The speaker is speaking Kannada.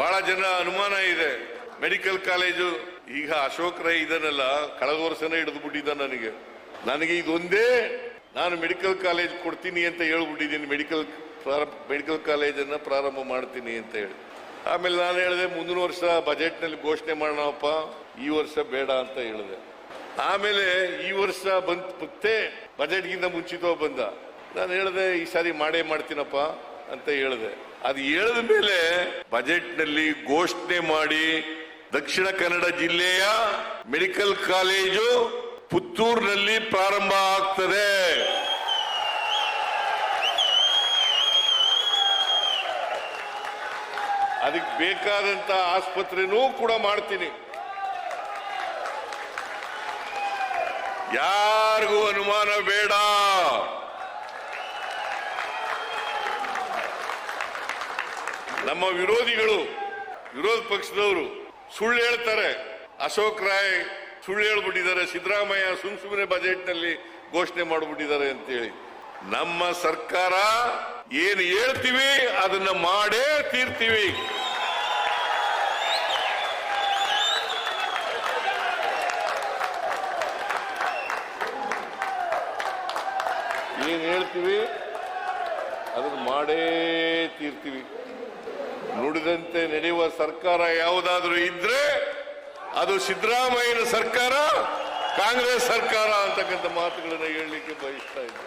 ಬಹಳ ಜನ ಅನುಮಾನ ಇದೆ. ಮೆಡಿಕಲ್ ಕಾಲೇಜು, ಈಗ ಅಶೋಕ್ ರೈ ಇದನ್ನೆಲ್ಲ ಕಳೆದ ವರ್ಷನೇ ಹಿಡಿದು ಬಿಟ್ಟಿದ್ದ ನನಗೆ. ನನಗೆ ಇದೊಂದೇ, ನಾನು ಮೆಡಿಕಲ್ ಕಾಲೇಜ್ ಕೊಡ್ತೀನಿ ಅಂತ ಹೇಳ್ಬಿಟ್ಟಿದ್ದೀನಿ, ಮೆಡಿಕಲ್ ಮೆಡಿಕಲ್ ಕಾಲೇಜನ್ನ ಪ್ರಾರಂಭ ಮಾಡ್ತೀನಿ ಅಂತ ಹೇಳಿ. ಆಮೇಲೆ ನಾನು ಹೇಳಿದೆ, ಮುಂದಿನ ವರ್ಷ ಬಜೆಟ್ನಲ್ಲಿ ಘೋಷಣೆ ಮಾಡೋಣಪ್ಪ, ಈ ವರ್ಷ ಬೇಡ ಅಂತ ಹೇಳಿದೆ. ಆಮೇಲೆ ಈ ವರ್ಷ ಬಂತ್ ಮತ್ತೆ ಬಜೆಟ್ಗಿಂತ ಮುಂಚಿತವಾಗಿ ಬಂದ. ನಾನು ಹೇಳಿದೆ, ಈ ಸಾರಿ ಮಾಡೇ ಮಾಡ್ತೀನಪ್ಪ. ಅಂತ ಹೇಳಿದೆ. ಅದು ಹೇಳಿದ ಮೇಲೆ ಬಜೆಟ್ನಲ್ಲಿ ಘೋಷಣೆ ಮಾಡಿ ದಕ್ಷಿಣ ಕನ್ನಡ ಜಿಲ್ಲೆಯ ಮೆಡಿಕಲ್ ಕಾಲೇಜು ಪುತ್ತೂರಿನಲ್ಲಿ ಪ್ರಾರಂಭ ಆಗ್ತದೆ. ಅದಕ್ಕೆ ಬೇಕಾದಂತ ಆಸ್ಪತ್ರೆನೂ ಕೂಡ ಮಾಡ್ತೀನಿ. ಯಾರಿಗೂ ಅನುಮಾನ ಬೇಡ. ನಮ್ಮ ವಿರೋಧಿಗಳು, ವಿರೋಧ ಪಕ್ಷದವರು ಸುಳ್ಳು ಹೇಳ್ತಾರೆ. ಅಶೋಕ್ ರಾಯ್ ಸುಳ್ಳು ಹೇಳ್ಬಿಟ್ಟಿದ್ದಾರೆ, ಸಿದ್ದರಾಮಯ್ಯ ಸುಮ್ ಸುಮ್ಮನೆ ಬಜೆಟ್ನಲ್ಲಿ ಘೋಷಣೆ ಮಾಡ್ಬಿಟ್ಟಿದ್ದಾರೆ ಅಂತೇಳಿ. ನಮ್ಮ ಸರ್ಕಾರ ಏನು ಹೇಳ್ತೀವಿ ಅದನ್ನ ಮಾಡೇ ತೀರ್ತೀವಿ. ಏನು ಹೇಳ್ತೀವಿ? ಅದನ್ನ ಮಾಡೇ ತೀರ್ತೀವಿ. ನುಡಿದಂತೆ ನಡೆಯುವ ಸರ್ಕಾರ ಯಾವುದಾದ್ರೂ ಇದ್ರೆ ಅದು ಸಿದ್ದರಾಮಯ್ಯನ ಸರ್ಕಾರ, ಕಾಂಗ್ರೆಸ್ ಸರ್ಕಾರ ಅಂತಕ್ಕಂಥ ಮಾತುಗಳನ್ನು ಹೇಳಲಿಕ್ಕೆ ಬಯಸ್ತಾ ಇದ್ದೆ